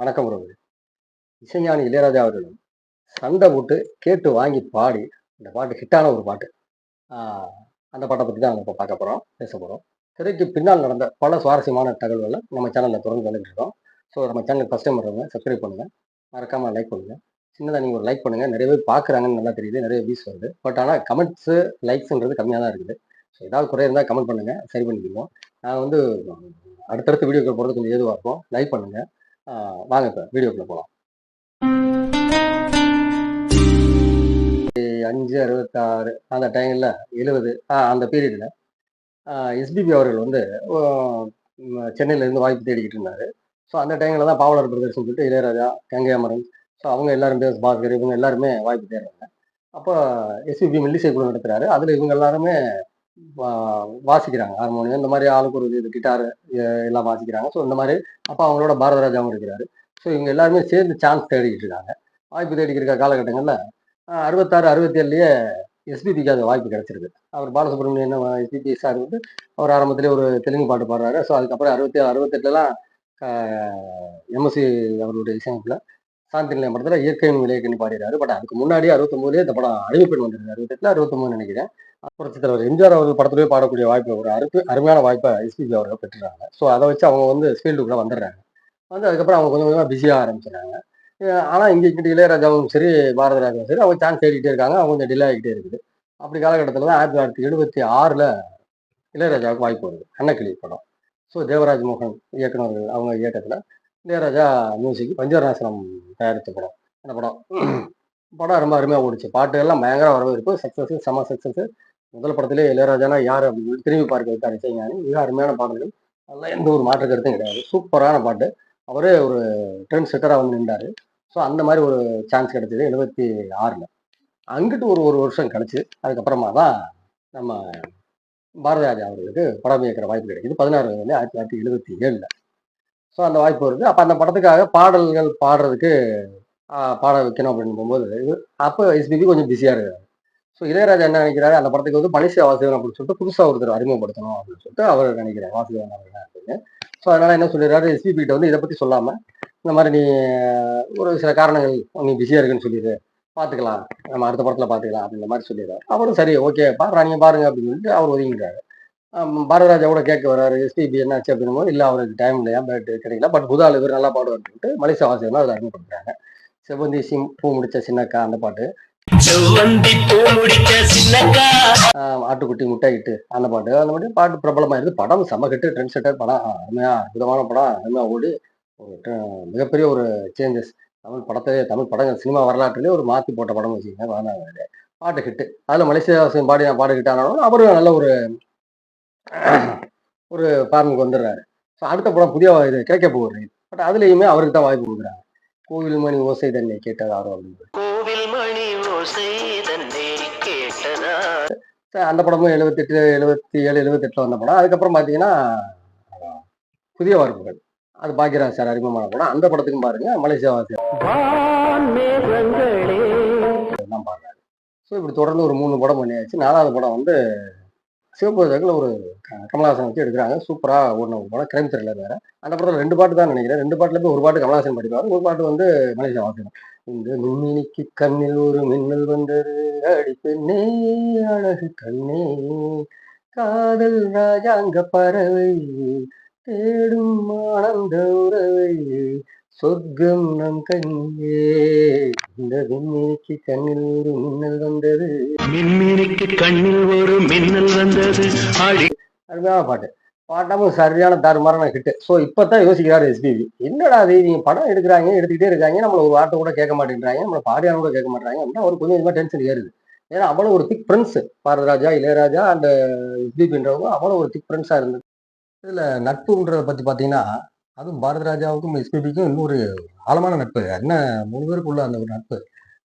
வணக்கம் உறவு இசைஞானி இளையராஜா அவர்களும் சண்டை போட்டு கேட்டு வாங்கி பாடி இந்த பாட்டு ஹிட்டான ஒரு பாட்டு. அந்த பாட்டை பற்றி தான் நம்ம இப்போ பார்க்க போகிறோம் பேச போகிறோம் திரைக்கு பின்னால் நடந்த பல சுவாரஸ்யமான தகவல்களை நம்ம சேனலில் தொடர்ந்து வந்துட்டு இருக்கோம். ஸோ நம்ம சேனலுக்கு ஃபஸ்ட் டைம் வர்றவங்க சப்ஸ்கிரைப் பண்ணுங்கள் மறக்காமல் லைக் பண்ணுங்கள் சின்னதாக நீங்கள் ஒரு லைக் பண்ணுங்கள் நிறைய பேர் பார்க்குறாங்கன்னு நல்லா தெரியுது நிறைய வியூஸ் வருது. பட் ஆனால் கமெண்ட்ஸு லைக்ஸுன்றது கம்மியாக தான் இருக்குது. ஸோ ஏதாவது குறை இருந்தால் கமெண்ட் பண்ணுங்கள் சரி பண்ணிக்குவோம் நான் வந்து அடுத்தடுத்த வீடியோக்கள் போகிறது கொஞ்சம் ஏதுவாக இருக்கும். லைக் பண்ணுங்கள் வாங்க சார் வீடியோக்குள்ள போகலாம் அஞ்சு அறுபத்தாறு அந்த டைமில் எழுபது அந்த பீரியடில் எஸ்பிபி அவர்கள் வந்து ஆஹ் சென்னையில இருந்து வாய்ப்பு தேடிக்கிட்டு இருந்தார். ஸோ அந்த டைமில் தான் பாவலர் பிரதர்ஸ் சொல்லிட்டு இளையராஜா கங்கை அமரன் ஸோ அவங்க எல்லாரும் பேஸ் பாஸ்கர் இவங்க எல்லாருமே வாய்ப்பு தேடுறாங்க. அப்போ எஸ்பிபி மில்லிசை குழு நடத்துறாரு. அதில் இவங்க எல்லாருமே வாசிக்கிறாங்க. ஹார்மோனியம் இந்த மாதிரி ஆளுக்கு ஒரு இது கிட்டார் எல்லாம் வாசிக்கிறாங்க. ஸோ இந்த மாதிரி அப்போ அவங்களோட பாரதராஜாவும் இருக்கிறாரு. ஸோ இவங்க எல்லாருமே சேர்ந்து சான்ஸ் தேடிக்கிட்டு இருக்காங்க. வாய்ப்பு தேடிக்கிட்டு இருக்க காலகட்டங்களில் அறுபத்தாறு அறுபத்தி எஸ்பிபிக்கு அது வாய்ப்பு கிடைச்சிருக்கு. அவர் பாலசுப்ரமணியன் எஸ்பிபி சார் வந்து அவர் ஆரம்பத்திலே ஒரு தெலுங்கு பாட்டு பாடுறாரு. ஸோ அதுக்கப்புறம் அறுபத்தி ஏழு அறுபத்தெட்டுலாம் எம்எஸ்சி அவருடைய இசையமைப்பில் சாந்தி நிலையம் படத்தில் இயற்கையின் விளையக்கணி பாடிறாரு பட் அதுக்கு முன்னாடி அறுபத்தொம்போதுலேயே இந்த படம் அழிவுப்பெண் வந்திருக்கு அறுபத்தெட்டில் அறுபத்தொம்போது நினைக்கிறேன். புரட்சி தலைவர் எம்ஜிஆர் அவர்கள் படத்திலேயே பாடக்கூடிய வாய்ப்பு ஒரு அருப்பு அருமையான வாய்ப்பை எஸ்பிபி அவர்கள் பெற்றுறாங்க. ஸோ அதை வச்சு அவங்க வந்து ஃபீல்டுக்குள்ளே வந்துடுறாங்க. வந்து அதுக்கப்புறம் அவங்க கொஞ்சம் கொஞ்சமாக பிஸியாக ஆரம்பிச்சிடுறாங்க ஆனால் இங்கே கிட்ட இளையராஜாவும் சரி பாரதராஜாவும் சரி அவங்க சான்ஸ் தேடிட்டே இருக்காங்க. அவங்க கொஞ்சம் டிலே ஆகிட்டே இருக்குது. அப்படி காலகட்டத்தில் தான் ஆயிரத்தி தொள்ளாயிரத்தி எழுபத்தி ஆறில் இளையராஜாவுக்கு வாய்ப்பு வருது. அன்னக்கிளி படம். ஸோ தேவராஜ் மோகன் இயக்குனர்கள் அவங்க இயக்கத்தில் இளையராஜா மியூசிக் பஞ்சவர்ணாசனம் தயாரித்த படம். அந்த படம். படம் ரொம்ப அருமையாக ஓடிச்சு. பாட்டு எல்லாம் பயங்கர வரவேற்பு சக்ஸஸ் செம சக்ஸஸ் முதல் படத்திலே இளையராஜானா யார் அப்படின்னு திரும்பி பார்க்க வைத்தார் இசைஞானி. மிக அருமையான பாடல்கள். அதெல்லாம் எந்த ஒரு மாற்று கருத்தும் கிடையாது. சூப்பரான பாட்டு. அவரே ஒரு ட்ரெண்ட் செட்டராக வந்து நின்றார். ஸோ அந்த மாதிரி ஒரு சான்ஸ் கிடைச்சது எழுபத்தி ஆறில். அங்கிட்டு ஒரு ஒரு வருஷம் கழிச்சு அதுக்கப்புறமா தான் நம்ம பாரதிராஜா அவர்களுக்கு படம் இயக்கிற வாய்ப்பு கிடைக்குது. பதினாறு வயதுல ஆயிரத்தி தொள்ளாயிரத்தி எழுபத்தி ஏழில். ஸோ அந்த வாய்ப்பு வருது. அப்போ அந்த படத்துக்காக பாடல்கள் பாடுறதுக்கு பாட வைக்கணும் அப்படின்னு போகும்போது அப்போ எஸ்பிபி கொஞ்சம் பிஸியாக இருக்காரு. ஸோ இளையராஜா என்ன நினைக்கிறாரு? அந்த படத்துக்கு வந்து மலேசியா வாசுதேவன் அப்படின்னு சொல்லிட்டு புதுசாக ஒருத்தர் அறிமுகப்படுத்தணும் அப்படின்னு சொல்லிட்டு அவர் நினைக்கிறார். வாசுதேவன் அப்படின்னு. ஸோ அதனால என்ன சொல்லிடுறாரு? எஸ்பிபி கிட்ட வந்து இதை பற்றி சொல்லாமல் இந்த மாதிரி நீ ஒரு சில காரணங்கள் நீ பிஸியாக இருக்குன்னு சொல்லிடு. பார்த்துக்கலாம் நம்ம அடுத்த படத்தில் பார்த்துக்கலாம் அப்படின்ற மாதிரி சொல்லிடுறாரு. அவரும் சரி ஓகே பாடுறா நீங்கள் பாருங்க அப்படின்னு சொல்லிட்டு அவர் ஒதுங்கிட்டாரு பாரதராஜா கூட கேட்க வர்றாரு எஸ்பிபி என்னாச்சு அப்படின்னும் போது இல்லை அவருக்கு டைம் இல்லையா பட் கிடைக்கல பட் புதால் இவர் நல்லா பாடுவார்னு சொல்லிட்டு மலேசியா வாசியம் அதில் அறிமுகப்படுத்துறாங்க. செவ்வந்தி சிம் பூ முடிச்ச சின்னக்கா அந்த பாட்டு. ஆட்டுக்குட்டி முட்டை இட்டு அந்த பாட்டு. அந்த மாதிரி பாட்டு பிரபலமாயிருது படம் செம்ம ட்ரெண்ட் செட்டர் படம். அருமையா அற்புதமான படம் அருமையா ஓடி ஒரு மிகப்பெரிய ஒரு சேஞ்சஸ் தமிழ் படத்தை தமிழ் படங்கள் சினிமா வரலாற்றுலேயே ஒரு மாற்றி போட்ட படம் வச்சுக்கோங்க பதினாறு பாட்டு ஹிட்டு அதில் மலேசியா வாசியம் பாடி நான் பாடு ஹிட் ஆனாலும் அவரும் நல்ல ஒரு ஒரு ஃபார்முக்கு வந்துடுறாரு. ஸோ அடுத்த படம் புதிய இது கேட்க போகுது. பட் அதுலேயுமே அவருக்கு தான் வாய்ப்பு கொடுக்குறாங்க. கோவில் மணி ஓசை தன்னை கேட்டதாரோ அப்படின்னு. மணி ஓசை தன்னை கேட்டதா? அந்த படமும் எழுபத்தெட்டு எழுபத்தி ஏழு எழுபத்தெட்டில் வந்த படம். அதுக்கப்புறம் பார்த்தீங்கன்னா புதிய வார்ப்புகள் அது பாக்யராஜ் சார் அறிமுகமான படம். அந்த படத்துக்கும் பாருங்க மலேசியா வாசியம் தான் பாடுறாரு ஸோ இப்படி தொடர்ந்து ஒரு மூணு படம் பண்ணியாச்சு. நாலாவது படம் வந்து சிவபுரத்தில் ஒரு க- கமலஹாசன் வச்சு எடுக்கிறாங்க. சூப்பராக ஒன்று ஒரு படம் கிரைம் த்ரில்லர் வேறு. அந்த படத்தில் ரெண்டு பாட்டு தான் நினைக்கிறேன். ரெண்டு பாட்டுல போய் ஒரு பாட்டு கமலஹாசன் படிப்பார். ஒரு பாட்டு வந்து மலேசியா வாசிக்கணும் இந்த மின்மினிக்கு கண்ணில் ஒரு மின்னல் வந்தது. அடிப்பெண்ணே அழகு கண்ணே. காதல் ராஜாங்க பறவை. தேடும் ஆனந்த உறவை. சொர்க்கம் நம் கண்ணே இந்த விண்மீனிக்கு கண்ணில் ஒரு மின்னல் வந்தது. மின்மினிக்கு கண்ணில் ஒரு மின்னல் வந்தது. அருமையான பாட்டு. பாட்டாமும் சரியான தாறுமாறான ஹிட்டு ஸோ இப்போ தான் யோசிக்கிறாரு எஸ்பிபி என்னடா அது? நீங்க படம் எடுக்கிறாங்க எடுத்துக்கிட்டே இருக்காங்க. நம்மள ஒரு வார்த்தை கூட கேட்க மாட்டேங்கிறாங்க நம்மள பாடியான கூட கேட்க மாட்டாங்க அப்படின்னா அவர் கொஞ்சம் கொஞ்சமாக டென்ஷன் ஏறுது. ஏன்னா அவ்வளோ ஒரு திக் ஃப்ரெண்ட்ஸ் பாரதராஜா இளையராஜா அந்த எஸ்பிபின்றவங்க அவ்வளோ ஒரு திக் ஃப்ரெண்ட்ஸாக இருந்தது. இதில் நட்புன்றதை பற்றி பார்த்தீங்கன்னா அதுவும் பாரதராஜாவுக்கும் எஸ்பிபிக்கும் இன்னொரு ஆழமான நட்பு. என்ன மூணு பேருக்குள்ள அந்த ஒரு நட்பு?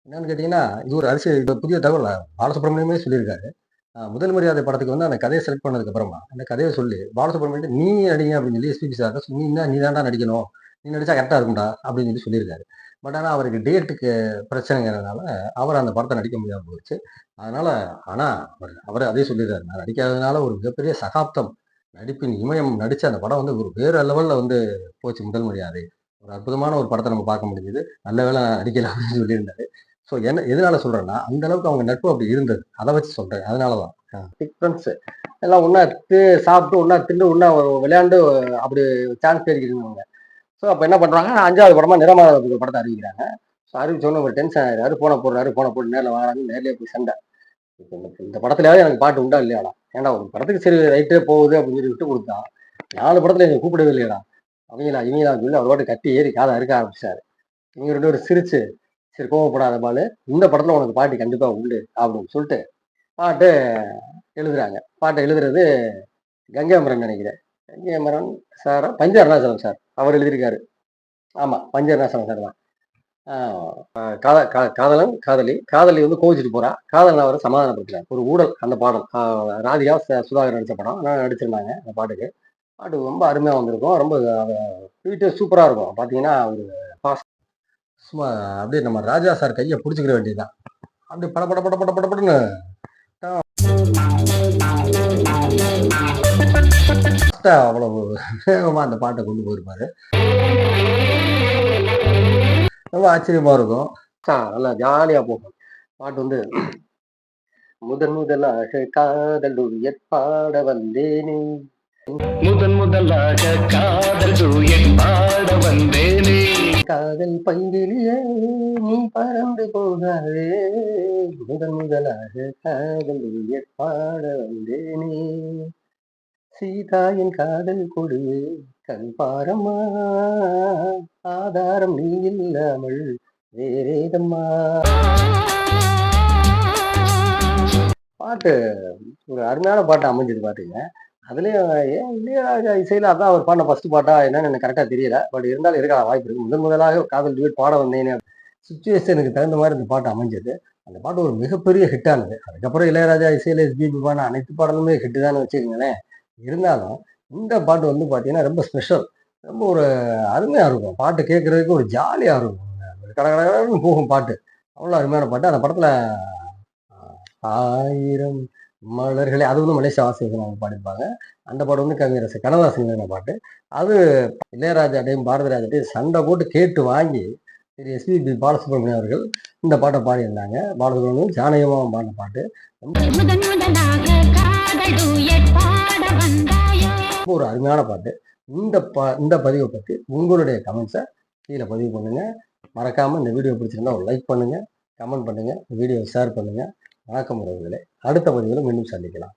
என்னன்னு கேட்டிங்கன்னா இது ஒரு அரசியல் இது புதிய தகவல். பாலசுப்ரமணியமே சொல்லியிருக்காரு. முதல் மரியாதை படத்துக்கு வந்து அந்த கதையை செலக்ட் பண்ணதுக்கு அப்புறமா அந்த கதையை சொல்லி பாலசுப்ரமணியம் நீ நடிங்க அப்படின்னு சொல்லி எஸ்பிபி சார் நீ தான் நீ தான்டா நடிக்கணும். நீ நடிச்சா கரெக்டாக இருக்கும்டா அப்படின்னு சொல்லி சொல்லியிருக்காரு. பட் ஆனால் அவருக்கு டேட்டுக்கு பிரச்சனைங்கிறதுனால அவர் அந்த படத்தை நடிக்க முடியாமல் போச்சு. அதனால ஆனால் அவர் அவர் அதே சொல்லிடுறாரு. நான் நடிக்காததுனால ஒரு மிகப்பெரிய சகாப்தம். நடிப்பின் இமயம் நடித்த அந்த படம் வந்து ஒரு வேறு லெவலில் வந்து போச்சு முதல் முடியாது ஒரு அற்புதமான ஒரு படத்தை நம்ம பார்க்க முடிஞ்சது. நல்ல வேளை நான் நடிக்கல அப்படின்னு சொல்லியிருந்தாரு. ஸோ என்ன எதனால சொல்றேன்னா அந்த அளவுக்கு அவங்க நட்பு அப்படி இருந்தது. அதை வச்சு சொல்றேன். அதனால தான் ஃப்ரெண்ட்ஸ் எல்லாம் ஒன்றா சாப்பிட்டு ஒன்றா தின்னு ஒன்றா விளையாண்டு அப்படி சான்ஸ் தேடிக்கிட்டு ஸோ அப்போ என்ன பண்ணுறாங்க அஞ்சாவது படமாக நிறமாத ஒரு படத்தை அறிவிக்கிறாங்க. ஸோ அறிவிச்சோன்னு ஒரு டென்ஷன் ஆயிடுறாரு. போன போடுறாரு போன போட்டு நேரில் வாங்குறாங்க நேர்லேயே போய் சண்டை. இப்போ இந்த- இந்த படத்துலயாவது எனக்கு பாட்டு உண்டா இல்லையாடா? ஏன்டா ஒரு படத்துக்கு சரி ரைட்டே போகுது அப்படின்னு சொல்லி விட்டு கொடுத்தா நாலு படத்தில் எங்க கூப்பிடவே இல்லையாடா அவங்களா இவங்களா சொல்லி அவர் பாட்டு கட்டி ஏறி காதை அறுக்க ஆரம்பிச்சாரு. இவங்க ரெண்டு பேரும் சிரிச்சு சரி கோவப்படாத பால் இந்த படத்தில் உனக்கு பாட்டு கண்டிப்பாக உண்டு அப்படின்னு சொல்லிட்டு பாட்டு எழுதுறாங்க. பாட்டை எழுதுறது கங்காமரன் நினைக்கிறேன். கங்காமரன் சாரா பஞ்ச அருணாச்சலம் சார் அவர் எழுதியிருக்காரு. ஆமாம் பஞ்ச அருணாச்சலம் சார் தான். காதலன் காதலி. காதலி வந்து கோவிச்சிட்டு போறா. காதலன் அவரை சமாதானப்படுத்துறாரு. ஒரு ஊடல் அந்த பாடல். ராதிகா ச- சுதாகர் நடித்த படம். ஆனால் நடிச்சிருந்தாங்க அந்த பாட்டுக்கு. பாட்டு ரொம்ப அருமையாக வந்திருக்கும். ரொம்ப வீட்டு சூப்பராக இருக்கும். பார்த்தீங்கன்னா ஒரு பாஸ் சும்மா அப்படியே நம்ம ராஜா சார் கையை பிடிச்சிக்கிற வேண்டியதுதான். அப்படியே பட பட பட பட பட படன்னு. அவ்வளவு வேகமாக அந்த பாட்டை கொண்டு போயிருப்பாரு. ரொம்ப ஆச்சரியமா இருக்கும். நல்லா ஜாலியா போகும். பாட்டு வந்து முதன் முதலாக காதல் duet பாட வந்தேனே. முதன் முதலாக காதல் duet பாட வந்தேனே. காதல் பைங்கிலியே நீ பறந்து போகாதே. முதன் முதலாக காதல் duet பாட வந்தேனே. சீதாயின் காதல் கொடு கண் பாரமா? ஆதாரம் நீ இல்லாமல் வேறேதம்மா? பாட்டு ஒரு அருமையான பாட்டு அமைஞ்சது பாட்டுங்க அதுலயும் ஏன் இளையராஜா இசையில அதான் அவர் பாடின ஃபர்ஸ்ட் பாட்டா என்னன்னு எனக்கு கரெக்டா தெரியல. பட் இருந்தாலும் இருக்கலாம் வாய்ப்பு இருக்கு. முதன் முதலாக காதல் டிவேட் பாட வந்தேனே சுச்சுவேஷனுக்கு தகுந்த மாதிரி இந்த பாட்டு அமைஞ்சது. அந்த பாட்டு ஒரு மிகப்பெரிய ஹிட்டானது அதுக்கப்புறம் இளையராஜா இசையில எஸ்பிபி பாடின அனைத்து பாடலுமே ஹிட்டு தான் வச்சுக்கோங்களேன். இருந்தாலும் இந்த பாட்டு வந்து பார்த்தீங்கன்னா ரொம்ப ஸ்பெஷல் ரொம்ப ஒரு அருமையாக இருக்கும். பாட்டு கேட்குறதுக்கு ஒரு ஜாலியாக இருக்கும். ஒரு போகும் பாட்டு. அவ்வளோ அருமையான பாட்டு. அந்த படத்தில் ஆயிரம் மலர்களே அது வந்து மலேசியா வாசிகள் அவங்க பாடிப்பாங்க அந்த பாட்டு வந்து கவிஞரசு கனதாசன் பாட்டு. அது இளையராஜாட்டையும் பாரதிராஜாட்டையும் சண்டை போட்டு கேட்டு வாங்கி திரு எஸ்பிபி பாலசுப்ரமணியம் அவர்கள் இந்த பாட்டை பாடியிருந்தாங்க. பாலசுப்ரமணியம் ஜானகமாக பாடின பாட்டு. முதன் ஒரு அருமையான பாட்டு. இந்த ப இந்த பதிவை பற்றி உங்களுடைய கமெண்ட்ஸை கீழே பதிவு பண்ணுங்கள் மறக்காமல் இந்த வீடியோ பிடிச்சிருந்தா ஒரு லைக் பண்ணுங்கள் கமெண்ட் பண்ணுங்க. வீடியோ ஷேர் பண்ணுங்கள் வணக்கம் உறவுகளே. அடுத்த பதிவில் மீண்டும் சந்திக்கலாம்.